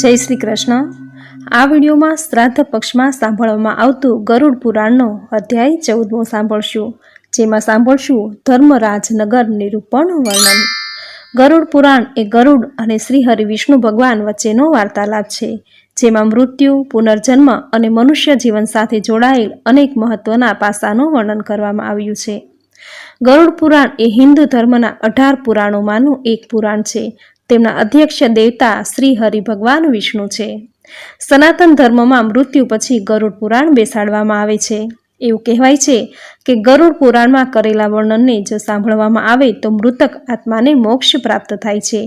જય શ્રી કૃષ્ણ. આ વિડીયોમાં શ્રાદ્ધ પક્ષમાં સાંભળવામાં આવતું ગરુડ પુરાણનો અધ્યાય ચૌદમો સાંભળશું, જેમાં સાંભળશું ધર્મરાજનગર નિરૂપણ વર્ણન. ગરુડ પુરાણ એ ગરુડ અને શ્રી હરિ વિષ્ણુ ભગવાન વચ્ચેનો વાર્તાલાપ છે, જેમાં મૃત્યુ, પુનર્જન્મ અને મનુષ્ય જીવન સાથે જોડાયેલ અનેક મહત્વના પાસાનું વર્ણન કરવામાં આવ્યું છે. ગરુડ પુરાણ એ હિન્દુ ધર્મના અઢાર પુરાણોમાંનું એક પુરાણ છે તેમના અધ્યક્ષ દેવતા શ્રી હરિ ભગવાન વિષ્ણુ છે. સનાતન ધર્મમાં મૃત્યુ પછી ગરુડ પુરાણ બેસાડવામાં આવે છે. એવું કહેવાય છે કે ગરુડ પુરાણમાં કરેલા વર્ણનને જો સાંભળવામાં આવે તો મૃતક આત્માને મોક્ષ પ્રાપ્ત થાય છે.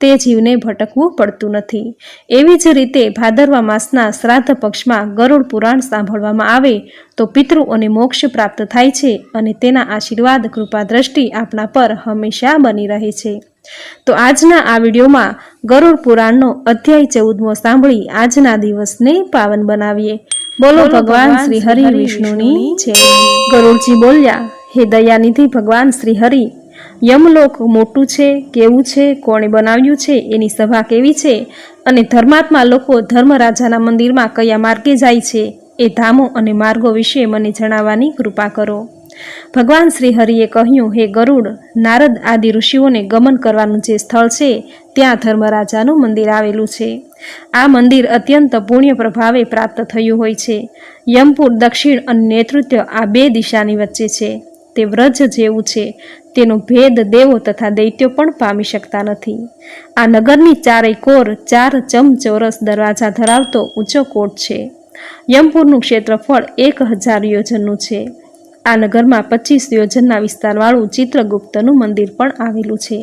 તે જીવને ભટકવું પડતું નથી. એવી જ રીતે ભાદરવા માસના શ્રાદ્ધ પક્ષમાં ગરુડ પુરાણ સાંભળવામાં આવે તો પિતૃઓને મોક્ષ પ્રાપ્ત થાય છે અને તેના આશીર્વાદ કૃપા દ્રષ્ટિ આપણા પર હંમેશા બની રહે છે. તો આજના આ વિડીયોમાં ગરુડ પુરાણનો અધ્યાય ચૌદમો સાંભળી આજના દિવસને પાવન બનાવીએ. બોલો ભગવાન શ્રી હરિ વિષ્ણુની છે. ગરુડજી બોલ્યા હે દયાનિધિ ભગવાન શ્રી હરિ યમલોક મોટું છે કેવું છે કોણે બનાવ્યું છે એની સભા કેવી છે અને ધર્માત્મા લોકો ધર્મરાજાના મંદિરમાં કયા માર્ગે જાય છે એ ધામો અને માર્ગો વિશે મને જણાવવાની કૃપા કરો. ભગવાન શ્રી હરિએ કહ્યું, હે ગરુડ, નારદ આદિ ઋષિઓને ગમન કરવાનું જે સ્થળ છે, ત્યાં ધર્મરાજાનું મંદિર આવેલું છે. આ મંદિર અત્યંત પુણ્ય પ્રભાવે પ્રાપ્ત થયું હોય છે. યમપુર, દક્ષિણ અને નેતૃત્વ આ બે દિશાની વચ્ચે છે. તે વ્રજ જેવું છે. તેનો ભેદ દેવો તથા દૈત્યો પણ પામી શકતા નથી. આ નગરની ચારેય કોર ચાર ચમચોરસ દરવાજા ધરાવતો ઊંચો કોટ છે. યમપુરનું ક્ષેત્રફળ એક હજાર યોજનનું છે. આ નગરમાં પચીસ યોજનના વિસ્તારવાળું ચિત્રગુપ્તનું મંદિર પણ આવેલું છે.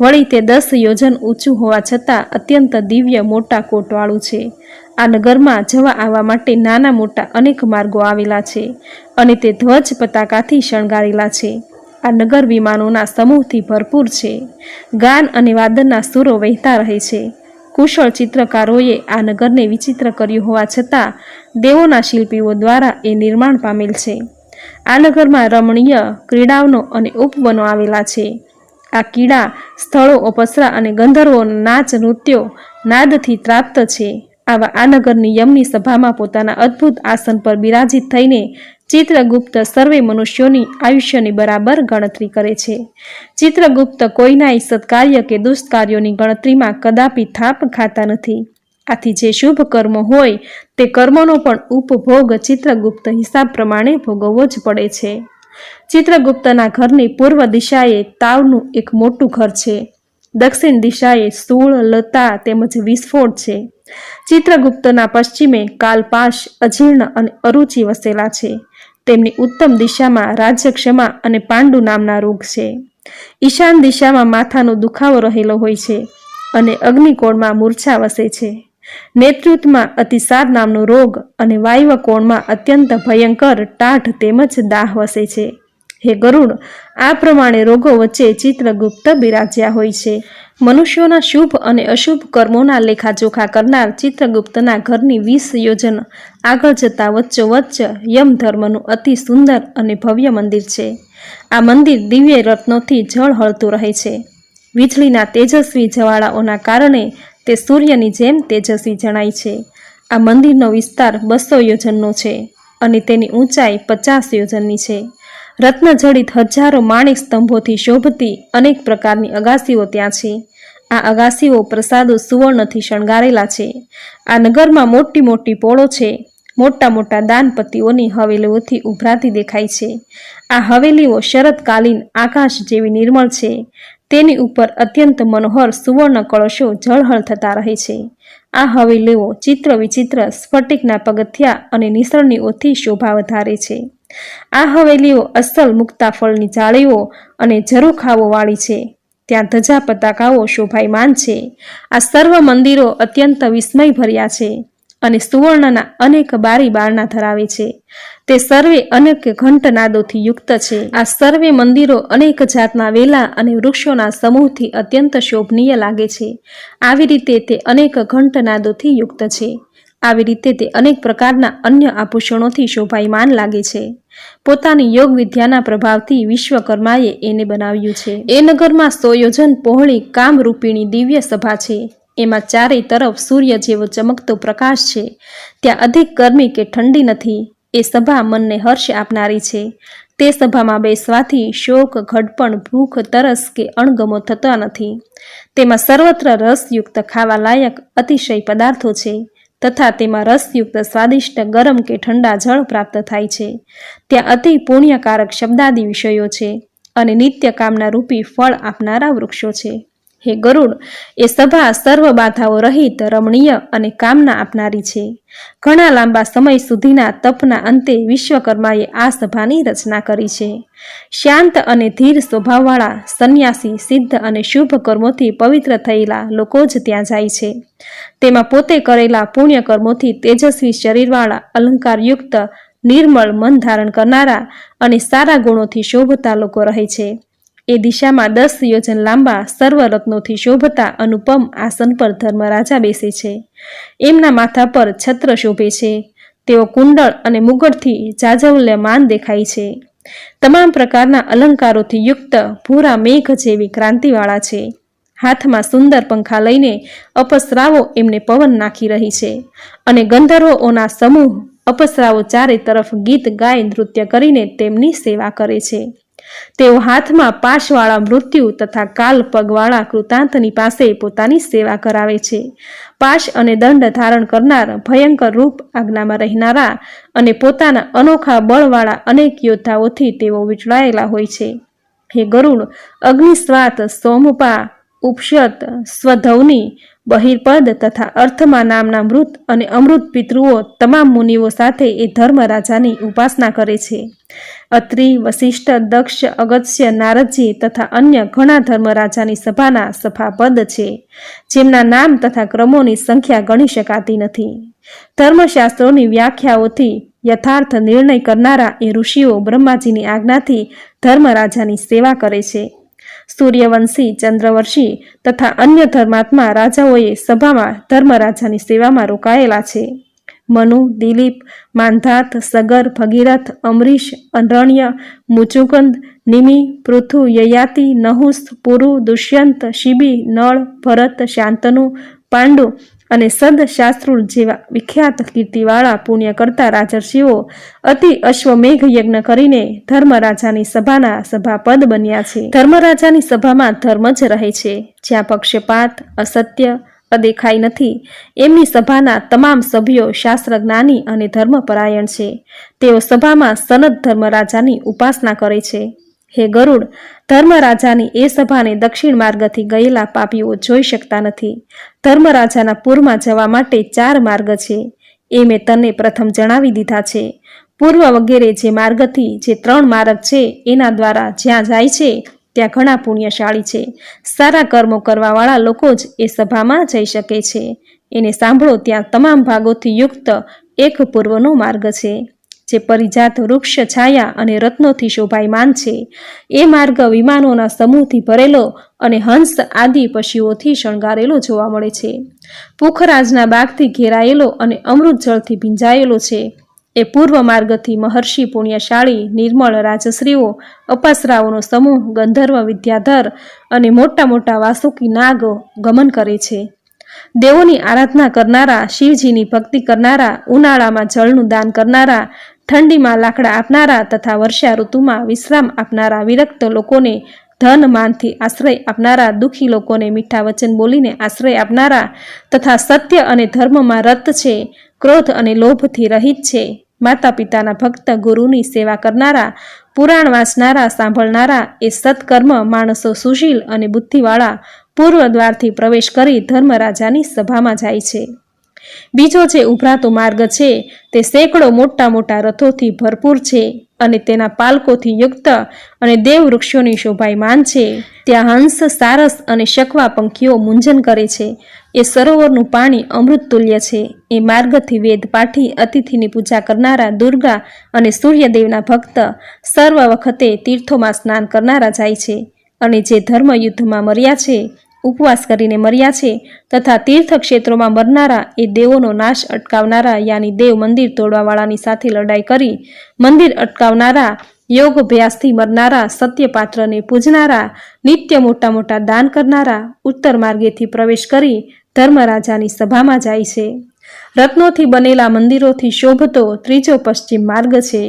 વળી તે દસ યોજન ઊંચું હોવા છતાં અત્યંત દિવ્ય મોટા કોટવાળું છે. આ નગરમાં જવા આવવા માટે નાના મોટા અનેક માર્ગો આવેલા છે અને તે ધ્વજ પતાકાથી શણગારેલા છે. આ નગર વિમાનોના સમૂહથી ભરપૂર છે. ગાન અને વાદનના સૂરો વહેતા રહે છે. કુશળ ચિત્રકારોએ આ નગરને વિચિત્ર કર્યું હોવા છતાં દેવોના શિલ્પીઓ દ્વારા એ નિર્માણ પામેલ છે. આ નગરમાં રમણીય ક્રીડાઓનો અને ઉપવનો આવેલા છે. આ કીડા સ્થળો અપસરા અને ગંધર્વો નાચ, નૃત્યો, નાદથી પ્રાપ્ત છે. આવા આ નગરની યમની સભામાં પોતાના અદ્ભુત આસન પર બિરાજિત થઈને ચિત્રગુપ્ત સર્વે મનુષ્યોની આયુષ્યની બરાબર ગણતરી કરે છે. ચિત્રગુપ્ત કોઈનાય સત્કાર્ય કે દુષ્કાર્યોની ગણતરીમાં કદાપી થાપ ખાતા નથી. આથી જે શુભ કર્મો હોય તે કર્મનો પણ ઉપભોગ ચિત્રગુપ્ત હિસાબ પ્રમાણે ભોગવવો જ પડે છે. ચિત્રગુપ્તના ઘરની પૂર્વ દિશાએ તાવનું એક મોટું ઘર છે. દક્ષિણ દિશાએ સૂળ લતા તેમજ વિસ્ફોટ છે. ચિત્રગુપ્તના પશ્ચિમે કાલપાશ, અજીર્ણ અને અરુચિ વસેલા છે. તેમની ઉત્તમ દિશામાં રાજ્યક્ષમા અને પાંડુ નામના રોગ છે. ઈશાન દિશામાં માથાનો દુખાવો રહેલો હોય છે અને અગ્નિકોણમાં મૂર્છા વસે છે. નેતૃત્વમાં અતિસાર નામનો રોગ અને વાયવ કોણમાં અત્યંત ભયંકર ટાઢ તેમજ દાહ વસે છે. હે ગરુડ, આ પ્રમાણે રોગો વચ્ચે ચિત્રગુપ્ત બિરાજ્યા હોય છે. મનુષ્યોના શુભ અને અશુભ કર્મોના લેખાજોખા કરનાર ચિત્રગુપ્તના ઘરની વીસ યોજન આગળ જતા વચ્ચોવચ્ચ યમ ધર્મનું અતિ સુંદર અને ભવ્ય મંદિર છે. આ મંદિર દિવ્ય રત્નોથી જળ હળતું રહે છે. વીજળીના તેજસ્વી જવાળાઓના કારણે તે સૂર્યની જેમ તેજસ્વી જણાય છે. આ મંદિરનો વિસ્તાર બસો યોજનનો છે અને તેની ઊંચાઈ પચાસ યોજનની છે. રત્નજડિત હજારો માણેક સ્તંભોથી શોભતી અનેક પ્રકારની અગાસીઓ ત્યાં છે. આ અગાસીઓ પ્રસાદો સુવર્ણથી શણગારેલા છે. આ નગરમાં મોટી મોટી પોળો છે. મોટા મોટા દાનપતિઓની હવેલીઓથી ઉભરાતી દેખાય છે. આ હવેલીઓ શરતકાલીન આકાશ જેવી નિર્મળ છે. તેની ઉપર અત્યંત મનોહર સુવર્ણ કળશો ઝળહળ થતા રહે છે. આ હવેલીઓ ચિત્ર વિચિત્ર, સ્ફટિકના પગથિયા અને નિસરણીઓથી શોભા વધારે છે. આ હવેલીઓ અસલ મુક્તાફળની જાળીઓ અને ઝરૂખાઓ વાળી છે. ત્યાં ધજા, પતાકાઓ શોભાયમાન છે. આ સર્વ મંદિરો અત્યંત વિસ્મય ભર્યા છે. અને સુવર્ણના અનેક બારી બારણા ધરાવે છે. તે સર્વે અનેક ઘંટનાદોથી યુક્ત છે. આ સર્વે મંદિરો અનેક જાતના વેલા અને વૃક્ષોના સમૂહથી અત્યંત શોભનીય લાગે છે. આવી રીતે તે અનેક ઘંટનાદોથી યુક્ત છે. આવી રીતે તે અનેક પ્રકારના અન્ય આભૂષણોથી શોભાયમાન લાગે છે. પોતાની યોગ વિદ્યાના પ્રભાવથી વિશ્વકર્માએ એને બનાવ્યું છે. એ નગરમાં સોયોજન પહોળી કામરૂપિણી દિવ્ય સભા છે. એમાં ચારેય તરફ સૂર્ય જેવો ચમકતો પ્રકાશ છે. ત્યાં અધિક ગરમી કે ઠંડી નથી. એ સભા મનને હર્ષ આપનારી છે. તે સભામાં બેસવાથી શોક, ઘડપણ, ભૂખ, તરસ કે અણગમો થતા નથી. તેમાં સર્વત્ર રસયુક્ત ખાવા લાયક અતિશય પદાર્થો છે તથા તેમાં રસયુક્ત સ્વાદિષ્ટ ગરમ કે ઠંડા જળ પ્રાપ્ત થાય છે. ત્યાં અતિ પુણ્યકારક શબ્દાદી વિષયો છે અને નિત્ય કામના રૂપી ફળ આપનારા વૃક્ષો છે. હે ગરુડ, એ સભા સર્વ બાધાઓ રહિત, રમણીય અને કામના આપનારી છે. ઘણા લાંબા સમય સુધીના તપના અંતે વિશ્વકર્માએ આ સભાની રચના કરી છે. શાંત અને ધીર સ્વભાવવાળા સંન્યાસી, સિદ્ધ અને શુભ કર્મોથી પવિત્ર થયેલા લોકો જ ત્યાં જાય છે. તેમાં પોતે કરેલા પુણ્ય કર્મોથી તેજસ્વી શરીરવાળા, અલંકારયુક્ત, નિર્મળ મન ધારણ કરનારા અને સારા ગુણોથી શોભતા લોકો રહે છે. એ દિશામાં દસ યોજન લાંબા સર્વરત્નોથી શોભતા અનુપમ આસન પર ધર્મરાજા બેસે છે. એમના માથા પર છત્ર શોભે છે. તેઓ કુંડળ અને મુગટથી જાજવલ્યમાન દેખાય છે. તમામ પ્રકારના અલંકારોથી યુક્ત ભૂરા મેઘ જેવી ક્રાંતિવાળા છે. હાથમાં સુંદર પંખા લઈને અપસરાવો એમને પવન નાખી રહી છે અને ગંધર્વોના સમૂહ અપસરાઓ ચારે તરફ ગીત ગાય નૃત્ય કરીને તેમની સેવા કરે છે. તેઓ હાથમાં પાશવાળા મૃત્યુ તથા કાલ પગવાળા કૃતાંતની પાસે પોતાની સેવા કરાવે છે. પાશ અને દંડ ધારણ કરનાર ભયંકર રૂપ આજ્ઞામાં રહેનારા અને પોતાના અનોખા બળવાળા અનેક યોદ્ધાઓથી તેઓ વીંટળાયેલા હોય છે. હે ગરુડ, અગ્નિસ્વાત, સોમપા ઉપશત સ્વધવની બહિર્પદ તથા અર્થમાં નામના મૃત અને અમૃત પિતૃઓ તમામ મુનિઓ સાથે એ ધર્મરાજાની ઉપાસના કરે છે. અત્રિ વશિષ્ઠ દક્ષ, અગત્ય, નારદજી તથા અન્ય ઘણા ધર્મરાજાની સભાના સભાપદ છે, જેમના નામ તથા ક્રમોની સંખ્યા ગણી શકાતી નથી. ધર્મશાસ્ત્રોની વ્યાખ્યાઓથી યથાર્થ નિર્ણય કરનારા એ ઋષિઓ બ્રહ્માજીની આજ્ઞાથી ધર્મરાજાની સેવા કરે છે. સૂર્યવંશી ચંદ્રવંશી તથા અન્ય ધર્માત્મા રાજાઓએ સભામાં ધર્મરાજાની સેવામાં રોકાયેલા છે. મનુ, દિલીપ માંધાત સગર, ભગીરથ, અમરીશ અરણ્ય મુચુકંદ નિમિ, પૃથુ, યયાતિ, નહુસ, પુરુ, દુષ્યંત, શિબી, નળ, ભરત, શાંતનુ, પાંડુ અને સદ શાસ્ત્રુલ જેવા વિખ્યાત કીર્તિવાળા પુણ્ય કરતા રાજર્ષિઓ અતિ અશ્વમેઘ યજ્ઞ કરીને ધર્મરાજાની સભાના સભાપદ બન્યા છે. ધર્મરાજાની સભામાં ધર્મ જ રહે છે. જ્યાં પક્ષપાત, અસત્ય અદેખાઈ નથી. એમની સભાના તમામ સભ્યો શાસ્ત્ર જ્ઞાની અને ધર્મપરાયણ છે. તેઓ સભામાં સનદ ધર્મરાજાની ઉપાસના કરે છે. હે ગરુડ, ધર્મરાજાની એ સભાને દક્ષિણ માર્ગથી ગયેલા પાપીઓ જોઈ શકતા નથી. ધર્મરાજાના પૂરમાં જવા માટે ચાર માર્ગ છે. એ મેં તને પ્રથમ જણાવી દીધા છે. પૂર્વ વગેરે જે માર્ગથી જે ત્રણ માર્ગ છે, એના દ્વારા જ્યાં જાય છે, ત્યાં ઘણા પુણ્યશાળી છે. સારા કર્મો કરવાવાળા લોકો જ એ સભામાં જઈ શકે છે. એને સાંભળો, ત્યાં તમામ ભાગોથી યુક્ત એક પૂર્વનો માર્ગ છે. જે પરિજાત વૃક્ષ છાયા અને રત્નોથી શોભાયમાન છે. એ માર્ગ વિમાનોના સમૂહથી ભરેલો અને હંસ આદિ પશુઓથી શણગારેલો જોવા મળે છે. પુખરાજના બાગથી ઘેરાયેલો અને અમૃત જળથી ભીંજાયેલો છે. એ પૂર્વ માર્ગથી મહર્ષિ પુણ્યશાળી, નિર્મળ રાજશ્રીઓ અપાસરાઓનો સમૂહ, ગંધર્વ વિદ્યાધર અને મોટા મોટા વાસુકી નાગો ગમન કરે છે. દેવોની આરાધના કરનારા, શિવજીની ભક્તિ કરનારા, ઉનાળામાં જળનું દાન કરનારા ઠંડીમાં લાકડા આપનારા તથા વર્ષા ઋતુમાં વિશ્રામ આપનારા વિરક્ત લોકોને ધન માનથી આશ્રય આપનારા, દુઃખી લોકોને મીઠા વચન બોલીને આશ્રય આપનારા તથા સત્ય અને ધર્મમાં રત છે, ક્રોધ અને લોભથી રહિત છે. માતા પિતાના ભક્ત ગુરુની સેવા કરનારા, પુરાણ વાંચનારા, સાંભળનારા એ સત્કર્મ માણસો સુશીલ અને બુદ્ધિવાળા પૂર્વ દ્વારથી પ્રવેશ કરી ધર્મરાજાની સભામાં જાય છે. બીજો જે ઉભરાતો માર્ગ છે, તે સેંકડો મોટા મોટા રથોથી ભરપૂર છે અને તેના પાલકોથી યુક્ત અને દેવ વૃક્ષોની શોભાયમાન છે. ત્યાં હંસ, સારસ અને શકવા પંખીઓ મુંજન કરે છે. એ સરોવરનું પાણી અમૃત તુલ્ય છે. એ માર્ગથી વેદ પાઠી, અતિથિની પૂજા કરનારા દુર્ગા અને સૂર્યદેવના ભક્ત સર્વ વખતે તીર્થોમાં સ્નાન કરનારા જાય છે અને જે ધર્મ યુદ્ધમાં મર્યા છે ઉપવાસ કરીને મર્યા છે તથા તીર્થક્ષેત્રોમાં મરનારા એ દેવોનો નાશ અટકાવનારા યાની દેવ મંદિર તોડવાવાળાની સાથે લડાઈ કરી મંદિર અટકાવનારા, યોગ અભ્યાસથી મરનારા સત્યપાત્રને પૂજનારા, નિત્ય મોટા મોટા દાન કરનારા ઉત્તર માર્ગેથી પ્રવેશ કરી ધર્મરાજાની સભામાં જાય છે. રત્નોથી બનેલા મંદિરોથી શોભતો ત્રીજો પશ્ચિમ માર્ગ છે.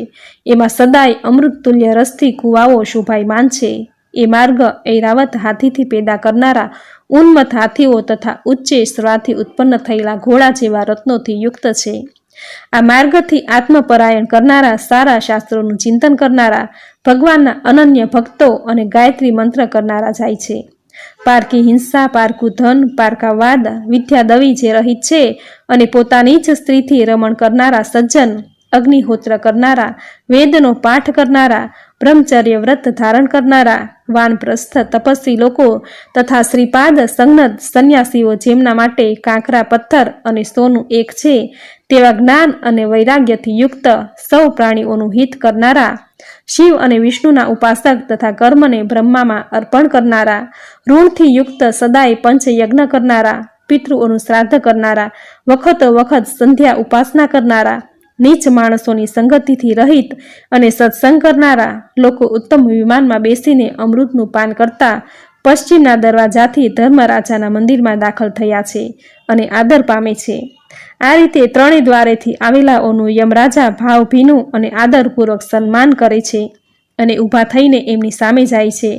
એમાં સદાય અમૃતતુલ્ય રસથી કુવાઓ શોભાયમાન છે. એ માર્ગ ઐરાવત હાથીથી પેદા કરનારા ઉન્મત હાથીઓ તથા ઉચ્ચે સ્વાથી ઉત્પન્ન થયેલા ઘોડા જેવા રત્નોથી યુક્ત છે. આ માર્ગથી આત્મપરાયણ કરનારા સારા શાસ્ત્રોનું ચિંતન કરનારા, ભગવાનના અનન્ય ભક્તો અને ગાયત્રી મંત્ર કરનારા જાય છે. પારકી હિંસા, પારકું ધન, પારકા વાદ, વિદ્યા દવી જે રહિત છે અને પોતાની જ સ્ત્રીથી રમણ કરનારા સજ્જન અગ્નિહોત્ર કરનારા, વેદનો પાઠ કરનારા, બ્રહ્મચર્ય વ્રત ધારણ કરનારા, વાનપ્રસ્થ તપસ્વી લોકો તથા શ્રીપાદ સંજ્ઞદ સંન્યાસીઓ જેમના માટે કાંકરા પથ્થર અને સોનું એક છે, તેવા જ્ઞાન અને વૈરાગ્યથી યુક્ત સૌ પ્રાણીઓનું હિત કરનારા, શિવ અને વિષ્ણુના ઉપાસક તથા કર્મને બ્રહ્મામાં અર્પણ કરનારા, ઋણથી યુક્ત સદાય પંચયજ્ઞ કરનારા, પિતૃઓનું શ્રાદ્ધ કરનારા વખતો વખત સંધ્યા ઉપાસના કરનારા નીચ માણસોની સંગતિથી રહિત અને સત્સંગ કરનારા લોકો ઉત્તમ વિમાનમાં બેસીને અમૃતનું પાન કરતા પશ્ચિમના દરવાજાથી ધર્મરાજાના મંદિરમાં દાખલ થયા છે અને આદર પામે છે. આ રીતે ત્રણેય દ્વારેથી આવેલાઓનું યમરાજા ભાવભીનું અને આદરપૂર્વક સન્માન કરે છે. અને ઊભા થઈને એમની સામે જાય છે.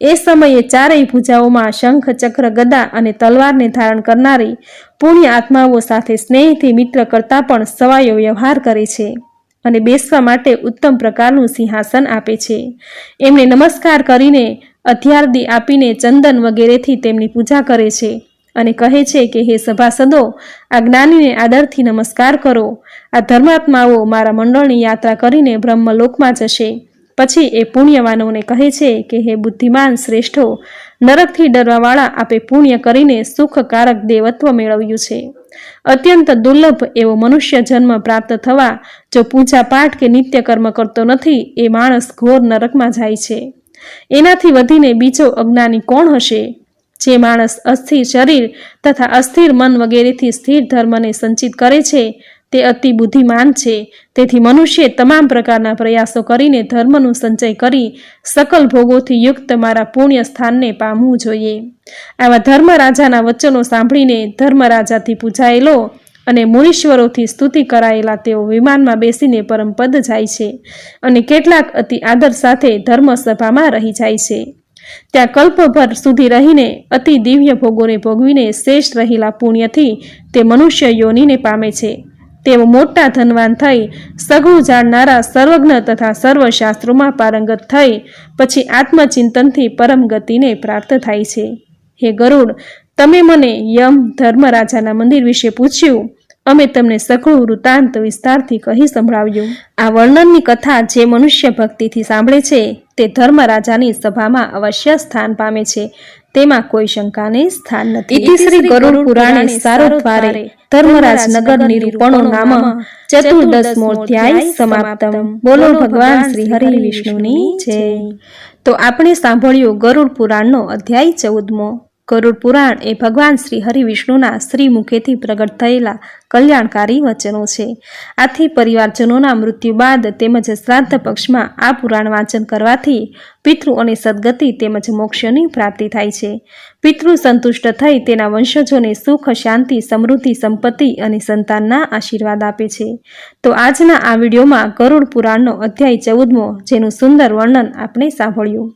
એ સમયે ચારેય ભૂજાઓમાં શંખ, ચક્ર, ગદા અને તલવારને ધારણ કરનારી પુણ્ય આત્માઓ સાથે સ્નેહથી મિત્ર કરતાં પણ સવાયો વ્યવહાર કરે છે અને બેસવા માટે ઉત્તમ પ્રકારનું સિંહાસન આપે છે. એમને નમસ્કાર કરીને અધ્યારદી આપીને ચંદન વગેરેથી તેમની પૂજા કરે છે અને કહે છે કે, હે સભાસદો, આ જ્ઞાનીને આદરથી નમસ્કાર કરો. આ ધર્માત્માઓ મારા મંડળની યાત્રા કરીને બ્રહ્મલોકમાં જશે. પછી એ પુણ્યવાનોને કહે છે કે, હે બુદ્ધિમાન શ્રેષ્ઠો, નરકથી ડરવાવાળા આપે પુણ્ય કરીને સુખકારક દેવત્વ મેળવ્યું છે. અત્યંત દુર્લભ એવો મનુષ્ય જન્મ પ્રાપ્ત થવા, જો પૂજા પાઠ કે નિત્ય કર્મ કરતો નથી, એ માણસ ઘોર નરકમાં જાય છે. એનાથી વધીને બીજો અજ્ઞાની કોણ હશે? જે માણસ અસ્થિર શરીર તથા અસ્થિર મન વગેરેથી સ્થિર ધર્મને સંચિત કરે છે તે અતિ બુદ્ધિમાન છે. તેથી મનુષ્ય તમામ પ્રકારના પ્રયાસો કરીને ધર્મનું સંચય કરી સકલ ભોગોથી યુક્ત મારા પુણ્ય સ્થાનને પામવું જોઈએ. આવા ધર્મરાજાના વચનો સાંભળીને ધર્મરાજાથી પૂજાયેલો અને મુનીશ્વરોથી સ્તુતિ કરાયેલા તેઓ વિમાનમાં બેસીને પરમપદ જાય છે અને કેટલાક અતિ આદર સાથે ધર્મસભામાં રહી જાય છે. ત્યાં કલ્પભર સુધી રહીને અતિ દિવ્ય ભોગોને ભોગવીને શ્રેષ્ઠ રહેલા પુણ્યથી તે મનુષ્ય યોનિને પામે છે. તેઓ મોટા ધનવાન થઈ સઘળું જાણનારા સર્વજ્ઞ તથા સર્વશાસ્ત્રોમાં પારંગત થઈ, પછી આત્મચિંતનથી પરમ ગતિને પ્રાપ્ત થાય છે. હે ગરુડ, તમે મને યમ ધર્મરાજાના મંદિર વિશે પૂછ્યું, અમે તમને સઘળું વૃત્તાંત વિસ્તારથી કહી સંભળાવ્યું. આ વર્ણનની કથા જે મનુષ્ય ભક્તિથી સાંભળે છે, તે ધર્મરાજાની સભામાં અવશ્ય સ્થાન પામે છે. તેમાં કોઈ શંકાને સ્થાન નથી. ઇતિ શ્રી ગરુડ પુરાણે સારોદ્વારે ધર્મરાજ નગર નિરૂપણો નામ ચતુર્દશમોધ્યાય સમાપ્તમ. બોલો ભગવાન શ્રી હરિ વિષ્ણુની જય. તો આપણે સાંભળ્યું ગરુડ પુરાણનો અધ્યાય ચૌદમો. ગરુડ પુરાણ એ ભગવાન શ્રી હરિવિષ્ણુના શ્રી મુખેથી પ્રગટ થયેલા કલ્યાણકારી વચનો છે. આથી પરિવારજનોના મૃત્યુ બાદ તેમજ શ્રાદ્ધ પક્ષમાં આ પુરાણ વાંચન કરવાથી પિતૃ અને સદગતિ તેમજ મોક્ષની પ્રાપ્તિ થાય છે. પિતૃ સંતુષ્ટ થઈ તેના વંશજોને સુખ, શાંતિ, સમૃદ્ધિ, સંપત્તિ અને સંતાનના આશીર્વાદ આપે છે. તો આજના આ વિડીયોમાં ગરુડ પુરાણનો અધ્યાય ચૌદમો, જેનું સુંદર વર્ણન આપણે સાંભળ્યું.